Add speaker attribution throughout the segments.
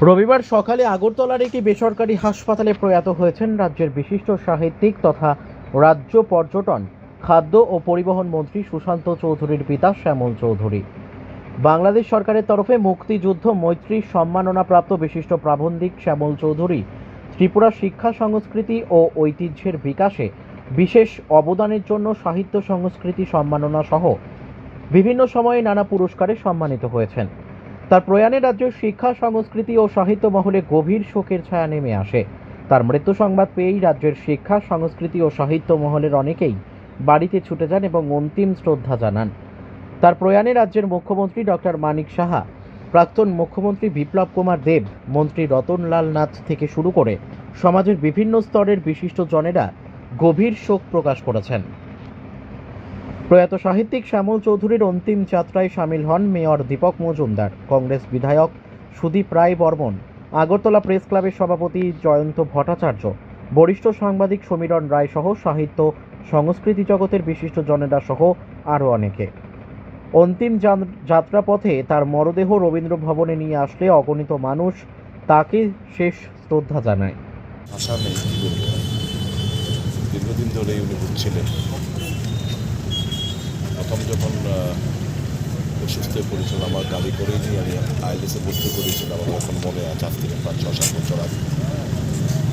Speaker 1: রবিবার সকালে আগরতলার একটি বেসরকারি হাসপাতালে প্রয়াত হয়েছেন রাজ্যের বিশিষ্ট সাহিত্যিক তথা রাজ্য পর্যটন, খাদ্য ও পরিবহন মন্ত্রী সুশান্ত চৌধুরীর পিতা শ্যামল চৌধুরী। বাংলাদেশ সরকারের তরফে মুক্তিযুদ্ধ, মৈত্রী সম্মাননাপ্রাপ্ত বিশিষ্ট প্রাবন্ধিক শ্যামল চৌধুরী ত্রিপুরা শিক্ষা সংস্কৃতি ও ঐতিহ্যের বিকাশে বিশেষ অবদানের জন্য সাহিত্য সংস্কৃতি সম্মাননা সহ বিভিন্ন সময়ে নানা পুরস্কারে সম্মানিত হয়েছেন। তার প্রয়াণে রাজ্যের শিক্ষা, সংস্কৃতি ও সাহিত্য মহলে গভীর শোকের ছায়া নেমে আসে। তার মৃত্যু সংবাদ পেয়েই রাজ্যের শিক্ষা, সংস্কৃতি ও সাহিত্য মহলের অনেকেই বাড়িতে ছুটে যান এবং অন্তিম শ্রদ্ধা জানান। তার প্রয়াণে রাজ্যের মুখ্যমন্ত্রী ডক্টর মানিক সাহা, প্রাক্তন মুখ্যমন্ত্রী বিপ্লব কুমার দেব, মন্ত্রী রতনলাল নাথ থেকে শুরু করে সমাজের বিভিন্ন স্তরের বিশিষ্ট জনেরা গভীর শোক প্রকাশ করেছেন। প্রয়াত সাহিত্যিক শ্যামল চৌধুরীর অন্তিম যাত্রায় সামিল হন মেয়র দীপক মজুমদার, কংগ্রেস বিধায়ক সুদীপ রায় বর্মন, আগরতলা প্রেস ক্লাবের সভাপতি জয়ন্ত ভট্টাচার্য, বরিষ্ঠ সাংবাদিক সমীরণ রায় সহ সাহিত্য, সংস্কৃতি জগতের বিশিষ্ট জনেরা সহ আরও অনেকে। অন্তিম যাত্রাপথে তার মরদেহ রবীন্দ্র ভবনে নিয়ে আসলে অগণিত মানুষ তাকে শেষ শ্রদ্ধা জানায়।
Speaker 2: দীর্ঘদিন ধরে উনি আহ, অসুস্থ আমার গাড়ি করেই নিয়ে আমি আইএলএসে ভর্তি করেছিলাম আমার এখন মনে আছে আজ থেকে পাঁচ ছ সাত বছর আগে।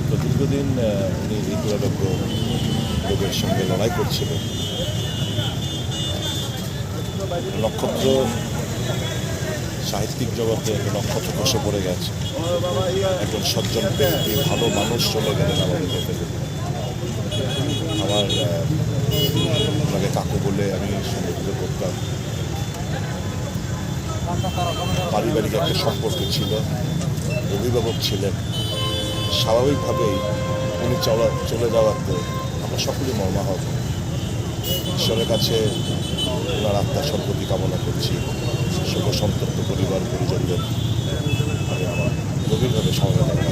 Speaker 2: তো দীর্ঘদিন উনি দুরারোগ্য রোগের সঙ্গে লড়াই করছিলেন। নক্ষত্র সাহিত্যিক জগতে একটা নক্ষত্র খসে পড়ে গেছে। একজন সজ্জন ব্যক্তি ভালো মানুষ চলে গেলেন আমাদেরকে ফেলে আমার ওনাকে কাকু বলে আমি সম্বোধিত করতাম পারিবারিক একটা সম্পর্ক ছিল, অভিভাবক ছিলেন। স্বাভাবিকভাবেই উনি চলা, চলে যাওয়াতে আমরা সকলেই মর্মাহত। ঈশ্বরের কাছে ওনার আত্মার সদ্গতি কামনা করছি। শোক সন্তপ্ত পরিবার, পরিজনদের আমি আমার গভীরভাবে সমবেদনা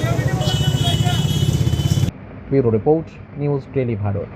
Speaker 1: bureau report, news daily Bharat.